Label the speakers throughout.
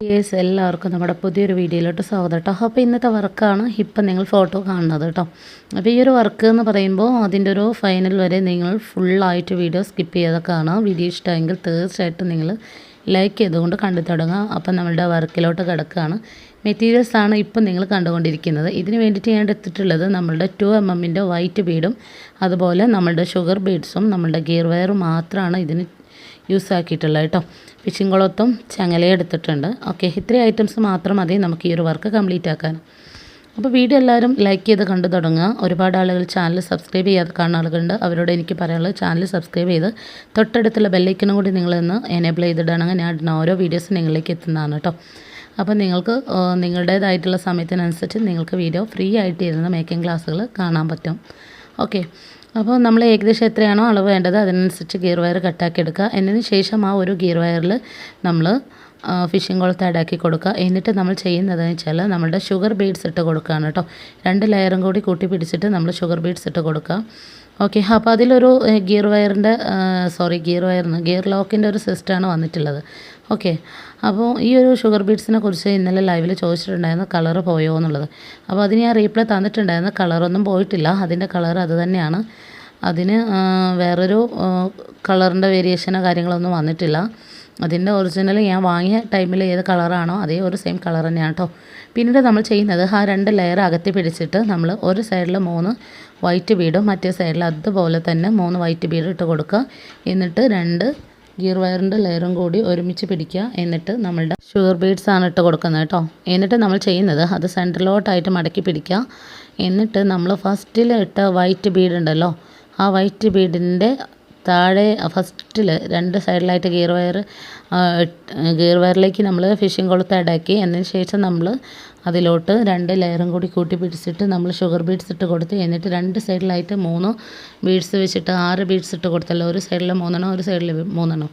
Speaker 1: Yes എല്ലാവർക്കും നമ്മുടെ പുതിയൊരു വീഡിയോയിലോട്ട് സ്വാഗതം കേട്ടോ. അപ്പോൾ ഇന്നത്തെ വർക്കാണ് ഇപ്പം നിങ്ങൾ ഫോട്ടോ കാണുന്നത് കേട്ടോ. അപ്പോൾ ഈ ഒരു വർക്ക് എന്ന് പറയുമ്പോൾ അതിന്റെ ഒരു ഫൈനൽ വരെ നിങ്ങൾ ഫുള്ളായിട്ട് വീഡിയോ സ്കിപ്പ് ചെയ്ത് കാണാം. വീഡിയോ ഇഷ്ടമെങ്കിൽ തീർച്ചയായിട്ടും നിങ്ങൾ ലൈക്ക് ചെയ്തുകൊണ്ട് കണ്ടു തുടങ്ങാം. അപ്പം നമ്മളുടെ വർക്കിലോട്ട് കിടക്കുകയാണ്. മെറ്റീരിയൽസാണ് ഇപ്പം നിങ്ങൾ കണ്ടുകൊണ്ടിരിക്കുന്നത്. ഇതിന് വേണ്ടിയിട്ട് ഞാൻ എടുത്തിട്ടുള്ളത് നമ്മളുടെ ടു എം എമ്മിന്റെ വൈറ്റ് ബീഡും അതുപോലെ നമ്മളുടെ ഷുഗർ ബീഡ്സും നമ്മളുടെ ഗിയർ വയറും മാത്രമാണ് ഇതിന് യൂസ് ആക്കിയിട്ടുള്ളത് കേട്ടോ. ഫിഷിംഗ് കുളത്തും ചങ്ങലയും എടുത്തിട്ടുണ്ട്. ഓക്കെ ഇത്രയും ഐറ്റംസ് മാത്രം മതി നമുക്ക് ഈ ഒരു വർക്ക് കംപ്ലീറ്റ് ആക്കാൻ. അപ്പോൾ വീഡിയോ എല്ലാവരും ലൈക്ക് ചെയ്ത് കണ്ടു തുടങ്ങുക. ഒരുപാട് ആളുകൾ ചാനൽ സബ്സ്ക്രൈബ് ചെയ്യാതെ കാണുന്ന ആളുകളുണ്ട്. അവരോട് എനിക്ക് പറയാനുള്ളത് ചാനൽ സബ്സ്ക്രൈബ് ചെയ്ത് തൊട്ടടുത്തുള്ള ബെല്ലൈക്കനും കൂടി നിങ്ങളൊന്ന് എനേബിൾ ചെയ്തിടുകയാണെങ്കിൽ ഞാൻ ഇടുന്ന ഓരോ വീഡിയോസും നിങ്ങളിലേക്ക് എത്തുന്നതാണ് കേട്ടോ. അപ്പോൾ നിങ്ങൾക്ക് നിങ്ങളുടേതായിട്ടുള്ള സമയത്തിനനുസരിച്ച് നിങ്ങൾക്ക് വീഡിയോ ഫ്രീ ആയിട്ട് ഇരുന്ന് മേക്കിംഗ് ക്ലാസ്സുകൾ കാണാൻ പറ്റും. ഓക്കെ അപ്പോൾ നമ്മൾ ഏകദേശം എത്രയാണോ അളവ് വേണ്ടത് അതിനനുസരിച്ച് ഗിയർ വയർ കട്ടാക്കി എടുക്കുക. എന്നതിന് ശേഷം ആ ഒരു ഗിയർ വയറിൽ നമ്മൾ ഫിഷിംഗ് കുളത്ത് ആഡാക്കി കൊടുക്കുക. എന്നിട്ട് നമ്മൾ ചെയ്യുന്നതെന്ന് വെച്ചാൽ നമ്മുടെ ഷുഗർ ബീഡ്സ് ഇട്ട് കൊടുക്കുകയാണ് കേട്ടോ. രണ്ട് ലെയറും കൂടി കൂട്ടി പിടിച്ചിട്ട് നമ്മൾ ഷുഗർ ബീഡ്സ് ഇട്ട് കൊടുക്കുക. ഓക്കെ അപ്പോൾ അതിലൊരു ഗിയർ വയറിന്റെ സോറി ഗിയർ വയറിന് ഗിയർ ലോക്കിന്റെ ഒരു സിസ്റ്റമാണ് വന്നിട്ടുള്ളത്. ഓക്കെ. അപ്പോൾ ഈ ഒരു ഷുഗർ ബീഡ്സിനെ കുറിച്ച് ഇന്നലെ ലൈവിൽ ചോദിച്ചിട്ടുണ്ടായിരുന്നു കളറ് പോയോ എന്നുള്ളത്. അപ്പോൾ അതിന് ഞാൻ റീപ്ലൈ തന്നിട്ടുണ്ടായിരുന്നു കളറൊന്നും പോയിട്ടില്ല. അതിന്റെ കളർ അത് തന്നെയാണ്. അതിന് വേറൊരു കളറിന്റെ വേരിയേഷനോ കാര്യങ്ങളൊന്നും വന്നിട്ടില്ല. അതിന്റെ ഒറിജിനൽ ഞാൻ വാങ്ങിയ ടൈമിൽ ഏത് കളറാണോ അതേ ഒരു സെയിം കളർ തന്നെയാണ് കേട്ടോ പിന്നീട് നമ്മൾ ചെയ്യുന്നത് ആ രണ്ട് ലെയർ അകത്തി പിടിച്ചിട്ട് നമ്മൾ ഒരു സൈഡിൽ മൂന്ന് വൈറ്റ് ബീഡും മറ്റേ സൈഡിൽ അതുപോലെ തന്നെ മൂന്ന് വൈറ്റ് ബീഡും ഇട്ട് കൊടുക്കുക. എന്നിട്ട് രണ്ട് ഗിയർ വയറിന്റെ ലെയറും കൂടി ഒരുമിച്ച് പിടിക്കുക. എന്നിട്ട് നമ്മളുടെ ഷുഗർ ബീഡ്സ് ആണ് ഇട്ട് കൊടുക്കുന്നത് കേട്ടോ. എന്നിട്ട് നമ്മൾ ചെയ്യുന്നത് അത് സെന്ററിലോട്ടായിട്ട് മടക്കി പിടിക്കുക. എന്നിട്ട് നമ്മൾ ഫസ്റ്റിൽ ഇട്ട വൈറ്റ് ബീഡ് ഉണ്ടല്ലോ ആ വൈറ്റ് ബീഡിന്റെ താഴെ ഫസ്റ്റിൽ രണ്ട് സൈഡിലായിട്ട് ഗിയർ വയർ ഗിയർ വയറിലേക്ക് നമ്മൾ ഫിഷിംഗ് കൊളുത്ത് അടക്കി അതിന് ശേഷം നമ്മൾ അതിലോട്ട് രണ്ട് ലെയറും കൂടി കൂട്ടി പിടിച്ചിട്ട് നമ്മൾ ഷുഗർ ബീഡ്സ് ഇട്ട് കൊടുത്ത് എന്നിട്ട് രണ്ട് സൈഡിലായിട്ട് മൂന്ന് ബീഡ്സ് വെച്ചിട്ട് ആറ് ബീഡ്സ് ഇട്ട് കൊടുത്തല്ലോ. ഒരു സൈഡിൽ മൂന്നെണ്ണം ഒരു സൈഡിൽ മൂന്നെണ്ണം.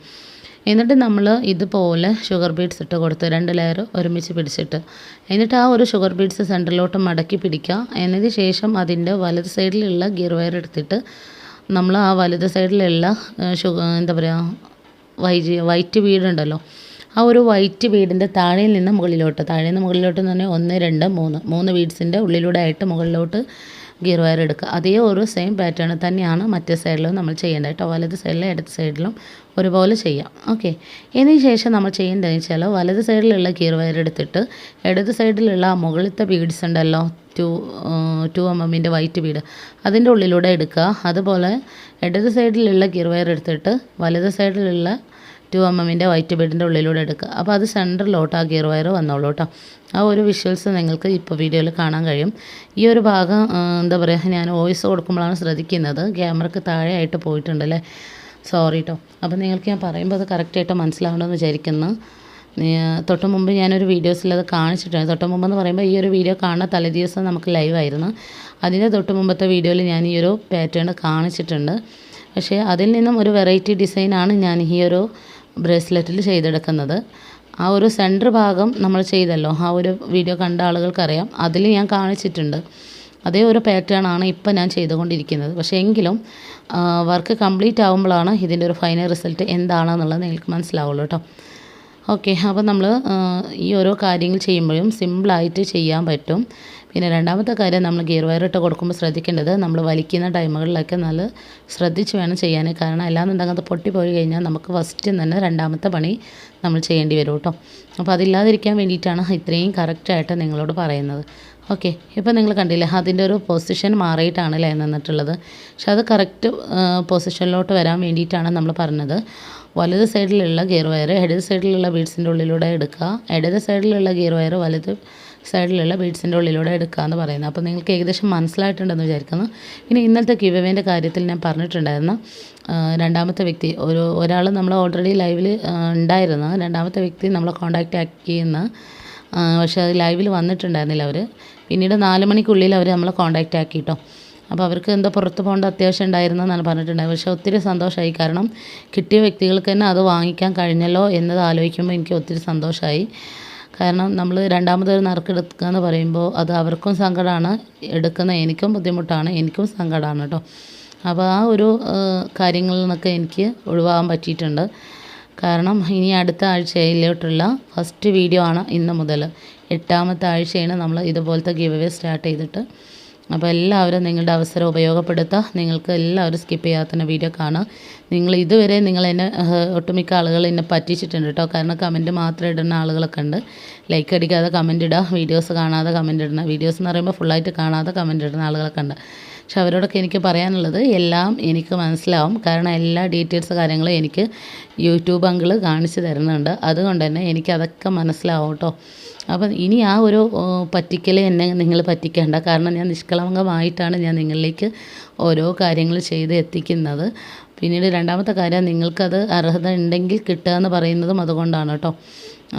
Speaker 1: എന്നിട്ട് നമ്മൾ ഇതുപോലെ ഷുഗർ ബീഡ്സ് ഇട്ട് കൊടുത്ത് രണ്ട് ലെയർ ഒരുമിച്ച് പിടിച്ചിട്ട്. എന്നിട്ട് ആ ഒരു ഷുഗർ ബീഡ്സ് സെന്ററിലോട്ട് മടക്കി പിടിക്കുക. എന്നതിന് ശേഷം അതിന്റെ വലത് സൈഡിലുള്ള ഗിയർ വയർ എടുത്തിട്ട് നമ്മൾ ആ വലത് സൈഡിലുള്ള ഷുഗർ എന്താ പറയുക വൈ വൈറ്റ് ബീഡുണ്ടല്ലോ ആ ഒരു വൈറ്റ് ബീഡിന്റെ താഴെ നിന്ന് മുകളിലോട്ട്. താഴെ നിന്ന് മുകളിലോട്ട് എന്ന് പറഞ്ഞാൽ ഒന്ന് രണ്ട് മൂന്ന്. മൂന്ന് ബീഡ്സിന്റെ ഉള്ളിലൂടെ ആയിട്ട് മുകളിലോട്ട് ഗിയർ വയർ എടുക്കുക. അതേ ഒരു സെയിം പാറ്റേൺ തന്നെയാണ് മറ്റേ സൈഡിലും നമ്മൾ ചെയ്യേണ്ടത് കേട്ടോ. വലത് സൈഡിലും ഇടത് സൈഡിലും ഒരുപോലെ ചെയ്യാം. ഓക്കെ ഇതിന് ശേഷം നമ്മൾ ചെയ്യേണ്ടതെന്ന് വെച്ചാൽ വലത് സൈഡിലുള്ള ഗിയർ വയർ എടുത്തിട്ട് ഇടത് സൈഡിലുള്ള മുകളിലത്തെ ബീഡ്സ് ഉണ്ടല്ലോ ടു ടു എം എമ്മിന്റെ വൈറ്റ് ബീഡ് അതിന്റെ ഉള്ളിലൂടെ എടുക്കുക. അതുപോലെ ഇടത് സൈഡിലുള്ള ഗിയർ വയർ എടുത്തിട്ട് വലത് സൈഡിലുള്ള ടു എം വൈറ്റ് ബെഡിന്റെ ഉള്ളിലൂടെ എടുക്കുക. അപ്പോൾ അത് സെന്ററിലോട്ട് ആ ഗിയർ വയർ വന്നോളൂ കേട്ടോ ആ ഒരു വിഷ്വൽസ് നിങ്ങൾക്ക് ഇപ്പോൾ വീഡിയോയിൽ കാണാൻ കഴിയും. ഈ ഒരു ഭാഗം എന്താ പറയുക ഞാൻ വോയിസ് കൊടുക്കുമ്പോഴാണ് ശ്രദ്ധിക്കുന്നത്. ക്യാമറക്ക് താഴെയായിട്ട് പോയിട്ടുണ്ട് അല്ലേ സോറി കേട്ടോ അപ്പോൾ നിങ്ങൾക്ക് ഞാൻ പറയുമ്പോൾ അത് കറക്റ്റായിട്ട് മനസ്സിലാവണമെന്ന് വിചാരിക്കുന്നു. തൊട്ട് മുമ്പ് ഞാനൊരു വീഡിയോസിൽ അത് കാണിച്ചിട്ടുണ്ട്. തൊട്ട് മുമ്പെന്ന് പറയുമ്പോൾ ഈ ഒരു വീഡിയോ കാണുന്ന തലേദിവസം നമുക്ക് ലൈവ് ആയിരുന്നു. അതിന്റെ തൊട്ട് മുമ്പത്തെ വീഡിയോയിൽ ഞാൻ ഈ ഒരു പാറ്റേൺ കാണിച്ചിട്ടുണ്ട്. പക്ഷേ അതിൽ നിന്നും ഒരു വെറൈറ്റി ഡിസൈനാണ് ഞാൻ ഈ ഒരു ബ്രേസ്ലെറ്റിൽ ചെയ്തെടുക്കുന്നത്. ആ ഒരു സെന്റർ ഭാഗം നമ്മൾ ചെയ്തല്ലോ. ആ ഒരു വീഡിയോ കണ്ട ആളുകൾക്കറിയാം. അതിൽ ഞാൻ കാണിച്ചിട്ടുണ്ട്. അതേ ഒരു പാറ്റേൺ ആണ് ഇപ്പം ഞാൻ ചെയ്തുകൊണ്ടിരിക്കുന്നത്. പക്ഷേ എങ്കിലും വർക്ക് കംപ്ലീറ്റ് ആകുമ്പോഴാണ് ഇതിന്റെ ഒരു ഫൈനൽ റിസൾട്ട് എന്താണെന്നുള്ളത് നിങ്ങൾക്ക് മനസ്സിലാവുള്ളൂ കേട്ടോ. ഓക്കെ അപ്പോൾ നമ്മൾ ഈ ഓരോ കാര്യങ്ങൾ ചെയ്യുമ്പോഴും സിമ്പിളായിട്ട് ചെയ്യാൻ പറ്റും. പിന്നെ രണ്ടാമത്തെ കാര്യം നമ്മൾ ഗിയർ വയർ ഇട്ട് കൊടുക്കുമ്പോൾ ശ്രദ്ധിക്കേണ്ടത് നമ്മൾ വലിക്കുന്ന ടൈമുകളിലൊക്കെ നല്ല ശ്രദ്ധിച്ച് വേണം ചെയ്യാൻ. കാരണം അല്ലാന്നുണ്ടെങ്കിൽ അത് പൊട്ടിപ്പോയി കഴിഞ്ഞാൽ നമുക്ക് ഫസ്റ്റ് തന്നെ രണ്ടാമത്തെ പണി നമ്മൾ ചെയ്യേണ്ടി വരും കേട്ടോ. അപ്പോൾ അതില്ലാതിരിക്കാൻ വേണ്ടിയിട്ടാണ് ഇത്രയും കറക്റ്റായിട്ട് നിങ്ങളോട് പറയുന്നത്. ഓക്കെ ഇപ്പം നിങ്ങൾ കണ്ടില്ലേ അതിന്റെ ഒരു പൊസിഷൻ മാറിയിട്ടാണ് അല്ലേ നിന്നിട്ടുള്ളത്. പക്ഷെ അത് കറക്റ്റ് പൊസിഷനിലോട്ട് വരാൻ വേണ്ടിയിട്ടാണ് നമ്മൾ പറഞ്ഞത്. വലത് സൈഡിലുള്ള ഗിയർ വയർ ഇടത് സൈഡിലുള്ള ബീഡ്സിന്റെ ഉള്ളിലൂടെ എടുക്കുക. ഇടത് സൈഡിലുള്ള ഗിയർ വയർ വലത് സൈഡിലുള്ള ബീഡ്സിന്റെ ഉള്ളിലൂടെ എടുക്കുക എന്ന് പറയുന്നത്. അപ്പോൾ നിങ്ങൾക്ക് ഏകദേശം മനസ്സിലായിട്ടുണ്ടെന്ന് വിചാരിക്കുന്നു. പിന്നെ ഇന്നത്തെ കിവവേന്റെ കാര്യത്തിൽ ഞാൻ പറഞ്ഞിട്ടുണ്ടായിരുന്നു. രണ്ടാമത്തെ വ്യക്തി ഒരു ഒരാൾ നമ്മൾ ഓൾറെഡി ലൈവിൽ ഉണ്ടായിരുന്നു. രണ്ടാമത്തെ വ്യക്തി നമ്മളെ കോൺടാക്റ്റ് ആക്കിയെന്ന്. പക്ഷേ അത് ലൈവിൽ വന്നിട്ടുണ്ടായിരുന്നില്ല അവർ പിന്നീട് നാല് മണിക്കുള്ളിൽ അവർ നമ്മളെ കോൺടാക്റ്റ് ആക്കി കേട്ടോ അപ്പോൾ അവർക്ക് എന്തോ പുറത്ത് പോകേണ്ട അത്യാവശ്യം ഉണ്ടായിരുന്നു എന്നാണ് പറഞ്ഞിട്ടുണ്ടായത്. പക്ഷേ ഒത്തിരി സന്തോഷമായി. കാരണം കിട്ടിയ വ്യക്തികൾക്ക് തന്നെ അത് വാങ്ങിക്കാൻ കഴിഞ്ഞല്ലോ എന്നത് ആലോചിക്കുമ്പോൾ എനിക്ക് ഒത്തിരി സന്തോഷമായി. കാരണം നമ്മൾ രണ്ടാമതൊരു നറുക്കെടുക്കുക എന്ന് പറയുമ്പോൾ അത് അവർക്കും സങ്കടമാണ്. എടുക്കുന്ന എനിക്കും ബുദ്ധിമുട്ടാണ്. എനിക്കും സങ്കടമാണ് കേട്ടോ. അപ്പോൾ ആ ഒരു കാര്യങ്ങളിൽ നിന്നൊക്കെ എനിക്ക് ഒഴിവാകാൻ പറ്റിയിട്ടുണ്ട്. കാരണം ഇനി അടുത്ത ആഴ്ചയിലോട്ടുള്ള ഫസ്റ്റ് വീഡിയോ ആണ് ഇന്ന് മുതൽ. എട്ടാമത്തെ ആഴ്ചയാണ് നമ്മൾ ഇതുപോലത്തെ ഗീവ് സ്റ്റാർട്ട് ചെയ്തിട്ട് അപ്പോൾ എല്ലാവരും നിങ്ങളുടെ അവസരം ഉപയോഗപ്പെടുത്തുക. നിങ്ങൾക്ക് എല്ലാവരും സ്കിപ്പ് ചെയ്യാത്ത വീഡിയോ കാണുക. നിങ്ങൾ ഇതുവരെ നിങ്ങൾ എന്നെ ഒട്ടുമിക്ക ആളുകൾ എന്നെ പറ്റിച്ചിട്ടുണ്ട് കേട്ടോ. കാരണം കമന്റ് മാത്രം ഇടുന്ന ആളുകളൊക്കെ ഉണ്ട്. ലൈക്ക് അടിക്കാതെ കമന്റ് ഇടുക. വീഡിയോസ് കാണാതെ കമന്റ് ഇടുന്ന. വീഡിയോസ് എന്ന് പറയുമ്പോൾ ഫുള്ളായിട്ട് കാണാതെ കമന്റ് ഇടുന്ന ആളുകളൊക്കെ ഉണ്ട്. പക്ഷെ അവരോടൊക്കെ എനിക്ക് പറയാനുള്ളത് എല്ലാം എനിക്ക് മനസ്സിലാവും. കാരണം എല്ലാ ഡീറ്റെയിൽസ് കാര്യങ്ങളും എനിക്ക് യൂട്യൂബ് അങ്കിൾ കാണിച്ചു തരുന്നുണ്ട്. അതുകൊണ്ട് തന്നെ എനിക്കതൊക്കെ മനസ്സിലാവും കേട്ടോ. അപ്പം ഇനി ആ ഒരു പറ്റിക്കൽ എന്നെ നിങ്ങൾ പറ്റിക്കേണ്ട. കാരണം ഞാൻ നിഷ്കളങ്കമായിട്ടാണ് ഞാൻ നിങ്ങളിലേക്ക് ഓരോ കാര്യങ്ങൾ ചെയ്ത് എത്തിക്കുന്നത്. പിന്നീട് രണ്ടാമത്തെ കാര്യം നിങ്ങൾക്കത് അർഹത ഉണ്ടെങ്കിൽ കിട്ടുക എന്ന് പറയുന്നതും അതുകൊണ്ടാണ് കേട്ടോ.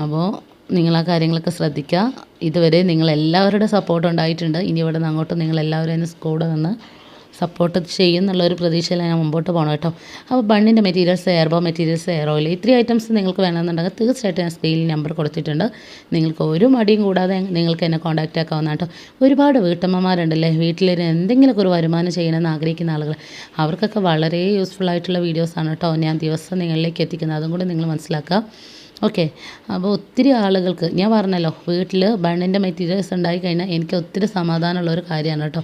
Speaker 1: അപ്പോൾ നിങ്ങൾ ആ കാര്യങ്ങളൊക്കെ ശ്രദ്ധിക്കുക. ഇതുവരെ നിങ്ങൾ എല്ലാവരുടെ സപ്പോർട്ട് ഉണ്ടായിട്ടുണ്ട്. ഇനി ഇവിടെ നിന്ന് അങ്ങോട്ട് നിങ്ങൾ എല്ലാവരും എന്നെ കൂടെ നിന്ന് സപ്പോർട്ട് ചെയ്യും എന്നുള്ള ഒരു പ്രതീക്ഷയിൽ ഞാൻ മുമ്പോട്ട് പോകണം കേട്ടോ. അപ്പോൾ ബണ്ണിന്റെ materials hairbow materials hair oil ഇത്രയും ഐറ്റംസ് നിങ്ങൾക്ക് വേണമെന്നുണ്ടെങ്കിൽ തീർച്ചയായിട്ടും ഞാൻ സ്ക്രീനിൽ നമ്പർ കൊടുത്തിട്ടുണ്ട്. നിങ്ങൾക്ക് ഒരു മടിയും കൂടാതെ നിങ്ങൾക്ക് എന്നെ കോൺടാക്റ്റ് ആക്കാവുന്ന കേട്ടോ. ഒരുപാട് വീട്ടമ്മമാരുണ്ടല്ലേ? വീട്ടിലിരുന്ന് എന്തെങ്കിലുമൊക്കെ ഒരു വരുമാനം ചെയ്യണമെന്ന് ആഗ്രഹിക്കുന്ന ആളുകൾ. അവർക്കൊക്കെ വളരെ യൂസ്ഫുൾ ആയിട്ടുള്ള വീഡിയോസാണ് കേട്ടോ. ഞാൻ ദിവസം നിങ്ങളിലേക്ക് എത്തിക്കുന്നത്. അതും കൂടി നിങ്ങൾ മനസ്സിലാക്കുക. ഓക്കെ. അപ്പോൾ ഒത്തിരി ആളുകൾക്ക് ഞാൻ പറഞ്ഞല്ലോ വീട്ടിൽ ബണ്ണിന്റെ മെറ്റീരിയൽസ് ഉണ്ടായി കഴിഞ്ഞാൽ എനിക്ക് ഒത്തിരി സമാധാനമുള്ള ഒരു കാര്യമാണ് കേട്ടോ.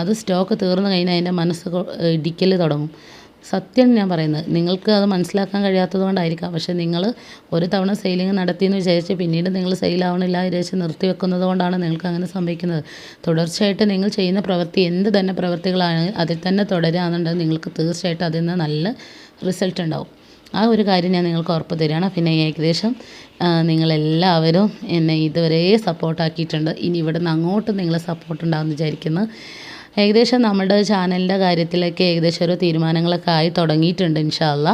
Speaker 1: അത് സ്റ്റോക്ക് തീർന്നു കഴിഞ്ഞാൽ എന്റെ മനസ്സ് ഇടിക്കൽ തുടങ്ങും. സത്യം ഞാൻ പറയുന്നത് നിങ്ങൾക്ക് അത് മനസ്സിലാക്കാൻ കഴിയാത്തത് കൊണ്ടായിരിക്കാം. പക്ഷേ നിങ്ങൾ ഒരു തവണ സെയിലിംഗ് നടത്തിയെന്ന് വിചാരിച്ച് പിന്നീട് നിങ്ങൾ സെയിലാവണില്ല വിചാരിച്ച് നിർത്തി വെക്കുന്നത് കൊണ്ടാണ് നിങ്ങൾക്ക് അങ്ങനെ സംഭവിക്കുന്നത്. തുടർച്ചയായിട്ട് നിങ്ങൾ ചെയ്യുന്ന പ്രവൃത്തി എന്ത് തന്നെ പ്രവൃത്തികളാണ് അതിൽ തന്നെ തുടരുകയാണെന്നുണ്ടെങ്കിൽ നിങ്ങൾക്ക് തീർച്ചയായിട്ടും അതിൽ നിന്ന് നല്ല റിസൾട്ട് ഉണ്ടാവും. ആ ഒരു കാര്യം ഞാൻ നിങ്ങൾക്ക് ഉറപ്പ് തരികയാണ്. പിന്നെ ഏകദേശം നിങ്ങളെല്ലാവരും എന്നെ ഇതുവരെ സപ്പോർട്ടാക്കിയിട്ടുണ്ട് ഇനി ഇവിടെ നിന്ന് അങ്ങോട്ട് നിങ്ങൾ സപ്പോർട്ട് ഉണ്ടാകുമെന്ന് വിചാരിക്കുന്നു. ഏകദേശം നമ്മുടെ ചാനലിന്റെ കാര്യത്തിലൊക്കെ ഏകദേശം ഒരു തീരുമാനങ്ങളൊക്കെ ആയി തുടങ്ങിയിട്ടുണ്ട് ഇൻഷാല്ല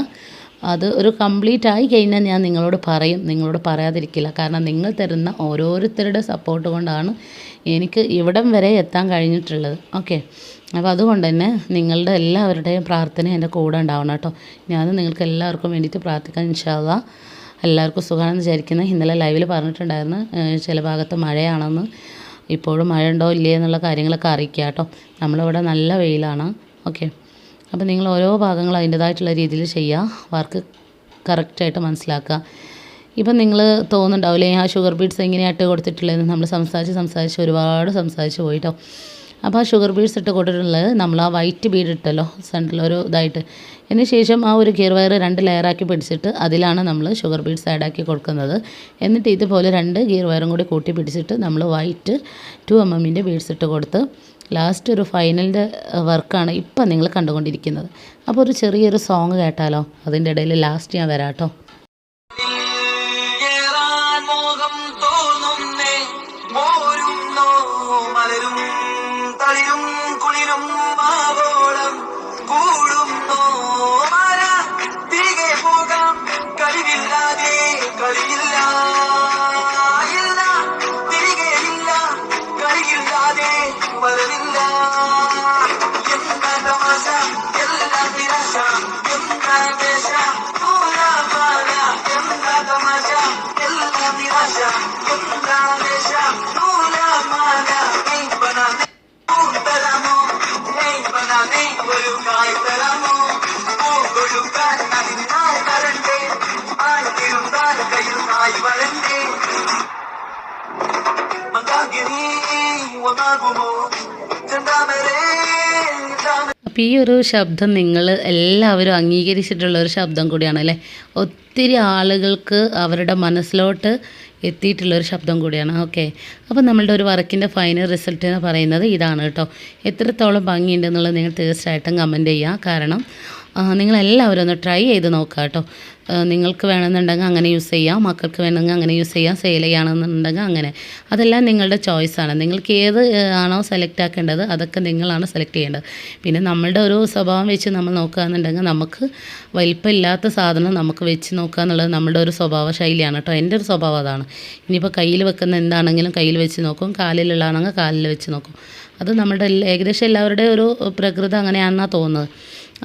Speaker 1: അത് ഒരു കംപ്ലീറ്റ് ആയി കഴിഞ്ഞാൽ ഞാൻ നിങ്ങളോട് പറയും. നിങ്ങളോട് പറയാതിരിക്കില്ല. കാരണം നിങ്ങൾ തരുന്ന ഓരോരുത്തരുടെ സപ്പോർട്ട് കൊണ്ടാണ് എനിക്ക് ഇവിടം വരെ എത്താൻ കഴിഞ്ഞിട്ടുള്ളത്. ഓക്കെ അപ്പോൾ അതുകൊണ്ട് തന്നെ നിങ്ങളുടെ എല്ലാവരുടെയും പ്രാർത്ഥന എന്റെ കൂടെ ഉണ്ടാവണം കേട്ടോ. ഞാൻ നിങ്ങൾക്ക് എല്ലാവർക്കും വേണ്ടിയിട്ട് പ്രാർത്ഥിക്കാം ഇൻഷാല്ല എല്ലാവർക്കും സുഖമാണെന്ന് വിചാരിക്കുന്നത് ഇന്നലെ ലൈവിൽ പറഞ്ഞിട്ടുണ്ടായിരുന്നു ചില ഭാഗത്ത് മഴയാണെന്ന്. ഇപ്പോഴും മഴ ഉണ്ടോ ഇല്ലേ എന്നുള്ള കാര്യങ്ങളൊക്കെ അറിയിക്കുക കേട്ടോ. നമ്മളിവിടെ നല്ല വെയിലാണ്. ഓക്കെ. അപ്പോൾ നിങ്ങൾ ഓരോ ഭാഗങ്ങളും അതിന്റേതായിട്ടുള്ള രീതിയിൽ ചെയ്യുക. വർക്ക് കറക്റ്റായിട്ട് മനസ്സിലാക്കുക. ഇപ്പം നിങ്ങൾ തോന്നുന്നുണ്ടാവില്ലേ ആ ഷുഗർ ബീഡ്സ് എങ്ങനെയായിട്ട് കൊടുത്തിട്ടുള്ളതെന്ന്? നമ്മൾ സംസാരിച്ച് സംസാരിച്ച് ഒരുപാട് സംസാരിച്ച് പോയിട്ടോ അപ്പോൾ ആ ഷുഗർ ബീഡ്സ് ഇട്ട് കൊടുത്തിട്ടുള്ളത് നമ്മൾ ആ വൈറ്റ് ബീഡ് ഇട്ടല്ലോ സെന്ററിൽ ഒരു ഇതായിട്ട്. അതിന് ശേഷം ആ ഒരു ഗിയർ വയർ രണ്ട് ലെയറാക്കി പിടിച്ചിട്ട് അതിലാണ് നമ്മൾ ഷുഗർ ബീഡ്സ് ആഡാക്കി കൊടുക്കുന്നത്. എന്നിട്ട് ഇതുപോലെ രണ്ട് ഗിയർ വയറും കൂടി കൂട്ടി പിടിച്ചിട്ട് നമ്മൾ വൈറ്റ് ടു എം എമ്മിന്റെ ബീഡ്സ് ഇട്ട് കൊടുത്ത് ലാസ്റ്റ് ഒരു ഫൈനലിന്റെ വർക്കാണ് ഇപ്പം നിങ്ങൾ കണ്ടുകൊണ്ടിരിക്കുന്നത്. അപ്പോൾ ഒരു ചെറിയൊരു സോങ് കേട്ടാലോ? അതിന്റെ ഇടയിൽ ലാസ്റ്റ് ഞാൻ വരാം കേട്ടോ
Speaker 2: Everybody
Speaker 1: അപ്പോൾ ഈ ഒരു ശബ്ദം നിങ്ങൾ എല്ലാവരും അംഗീകരിച്ചിട്ടുള്ള ഒരു ശബ്ദം കൂടിയാണ് അല്ലേ? ഒത്തിരി ആളുകൾക്ക് അവരുടെ മനസ്സിലോട്ട് എത്തിയിട്ടുള്ള ഒരു ശബ്ദം കൂടിയാണ്. ഓക്കെ അപ്പോൾ നമ്മളുടെ ഒരു വർക്കിന്റെ ഫൈനൽ റിസൾട്ട് എന്ന് പറയുന്നത് ഇതാണ് കേട്ടോ. എത്രത്തോളം ഭംഗിയുണ്ടെന്നുള്ളത് നിങ്ങൾ തീർച്ചയായിട്ടും കമന്റ് ചെയ്യുക. കാരണം നിങ്ങളെല്ലാവരും ഒന്ന് ട്രൈ ചെയ്ത് നോക്കുക കേട്ടോ. നിങ്ങൾക്ക് വേണമെന്നുണ്ടെങ്കിൽ അങ്ങനെ യൂസ് ചെയ്യാം. മക്കൾക്ക് വേണമെങ്കിൽ അങ്ങനെ യൂസ് ചെയ്യാം. സെയിൽ ചെയ്യുകയാണെന്നുണ്ടെങ്കിൽ അങ്ങനെ. അതെല്ലാം നിങ്ങളുടെ ചോയ്സാണ് നിങ്ങൾക്ക് ഏത് ആണോ സെലക്ട് ആക്കേണ്ടത് അതൊക്കെ നിങ്ങളാണ് സെലക്ട് ചെയ്യേണ്ടത്. പിന്നെ നമ്മളുടെ ഒരു സ്വഭാവം വെച്ച് നമ്മൾ നോക്കുകയാണെന്നുണ്ടെങ്കിൽ നമുക്ക് വലിപ്പമില്ലാത്ത സാധനം നമുക്ക് വെച്ച് നോക്കുക എന്നുള്ളത് നമ്മുടെ ഒരു സ്വഭാവ ശൈലിയാണ് കേട്ടോ. എന്റെ ഒരു സ്വഭാവം അതാണ്. ഇനിയിപ്പോൾ കയ്യിൽ വെക്കുന്ന എന്താണെങ്കിലും കയ്യിൽ വെച്ച് നോക്കും കാലിലുള്ളതാണെങ്കിൽ കാലിൽ വെച്ച് നോക്കും. അത് നമ്മുടെ ഏകദേശം എല്ലാവരുടെയും ഒരു പ്രകൃതം അങ്ങനെയാണെന്നാണ് തോന്നുന്നത്.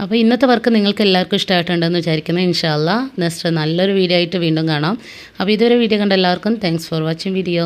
Speaker 1: അപ്പോൾ ഇന്നത്തെ വർക്ക് നിങ്ങൾക്ക് എല്ലാവർക്കും ഇഷ്ടമായിട്ടുണ്ടെന്ന് വിചാരിക്കുന്നത് ഇൻഷാല്ല നെക്സ്റ്റ് നല്ലൊരു വീഡിയോ ആയിട്ട് വീണ്ടും കാണാം. അപ്പോൾ ഇതൊരു വീഡിയോ കണ്ട എല്ലാവർക്കും താങ്ക്സ് ഫോർ വാച്ചിങ് വീഡിയോ